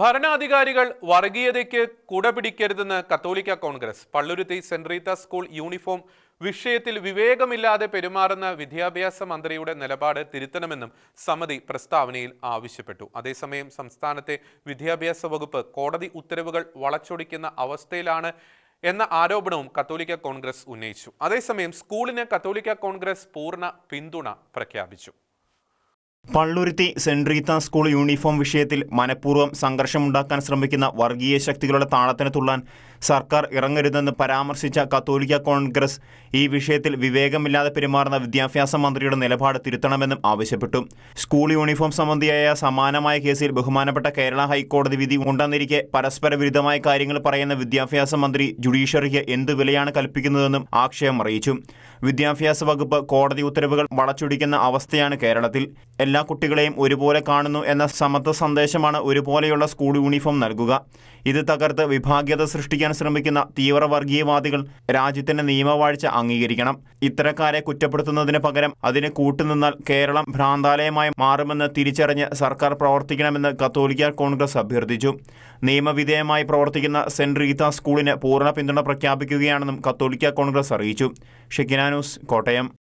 ഭരണാധികാരികൾ വർഗീയതയ്ക്ക് കുടപിടിക്കരുതെന്ന് കത്തോലിക്ക Congress. Palluruthy saint Rita school uniform വിഷയത്തിൽ വിവേകമില്ലാതെ പെരുമാറുന്ന വിദ്യാഭ്യാസ മന്ത്രിയുടെ നിലപാട് തിരുത്തണമെന്നും സമിതി പ്രസ്താവനയിൽ ആവശ്യപ്പെട്ടു. അതേസമയം സംസ്ഥാനത്തെ വിദ്യാഭ്യാസ വകുപ്പ് കോടതി ഉത്തരവുകൾ വളച്ചൊടിക്കുന്ന അവസ്ഥയിലാണ് എന്ന ആരോപണവും കത്തോലിക്ക കോൺഗ്രസ് ഉന്നയിച്ചു. അതേസമയം സ്കൂളിന് കത്തോലിക്ക കോൺഗ്രസ് പൂർണ പിന്തുണ പ്രഖ്യാപിച്ചു. Palluruthy saint Rita school uniform വിഷയത്തിൽ മനഃപൂർവം സംഘർഷമുണ്ടാക്കാൻ ശ്രമിക്കുന്ന വർഗീയ ശക്തികളുടെ താളത്തിന് തുള്ളാൻ സർക്കാർ ഇറങ്ങരുതെന്ന് പരാമർശിച്ച കത്തോലിക്ക കോൺഗ്രസ് ഈ വിഷയത്തിൽ വിവേകമില്ലാതെ പെരുമാറുന്ന വിദ്യാഭ്യാസ മന്ത്രിയുടെ നിലപാട് തിരുത്തണമെന്നും ആവശ്യപ്പെട്ടു. സ്കൂൾ യൂണിഫോം സംബന്ധിയായ സമാനമായ കേസിൽ ബഹുമാനപ്പെട്ട കേരള ഹൈക്കോടതി വിധി ഉണ്ടെന്നിരിക്കെ പരസ്പര വിരുദ്ധമായ കാര്യങ്ങൾ പറയുന്ന വിദ്യാഭ്യാസ മന്ത്രി ജുഡീഷ്യറിക്ക് എന്ത് വിലയാണ് കൽപ്പിക്കുന്നതെന്നും ആക്ഷേപം അറിയിച്ചു. വിദ്യാഭ്യാസ വകുപ്പ് കോടതി ഉത്തരവുകൾ വളച്ചൊടിക്കുന്ന അവസ്ഥയാണ് കേരളത്തിൽ. എല്ലാ കുട്ടികളെയും ഒരുപോലെ കാണുന്നു എന്ന സമത്വ സന്ദേശമാണ് ഒരുപോലെയുള്ള സ്കൂൾ യൂണിഫോം നൽകുക. ഇത് തകർത്ത് വിഭാഗ്യത സൃഷ്ടിക്കാൻ ശ്രമിക്കുന്ന തീവ്രവർഗീയവാദികൾ രാജ്യത്തിന്റെ നിയമവാഴ്ച അംഗീകരിക്കണം. ഇത്തരക്കാരെ കുറ്റപ്പെടുത്തുന്നതിന് പകരം അതിന് കൂട്ടുനിന്നാൽ കേരളം ഭ്രാന്താലയമായി മാറുമെന്ന് തിരിച്ചറിഞ്ഞ് സർക്കാർ പ്രവർത്തിക്കണമെന്ന് കത്തോലിക്ക കോൺഗ്രസ് അഭ്യർത്ഥിച്ചു. നിയമവിധേയമായി പ്രവർത്തിക്കുന്ന സെന്റ് റീത്ത സ്കൂളിന് പൂർണ പിന്തുണ പ്രഖ്യാപിക്കുകയാണെന്നും കത്തോലിക്ക കോൺഗ്രസ് അറിയിച്ചു. Shekinah news Kottayam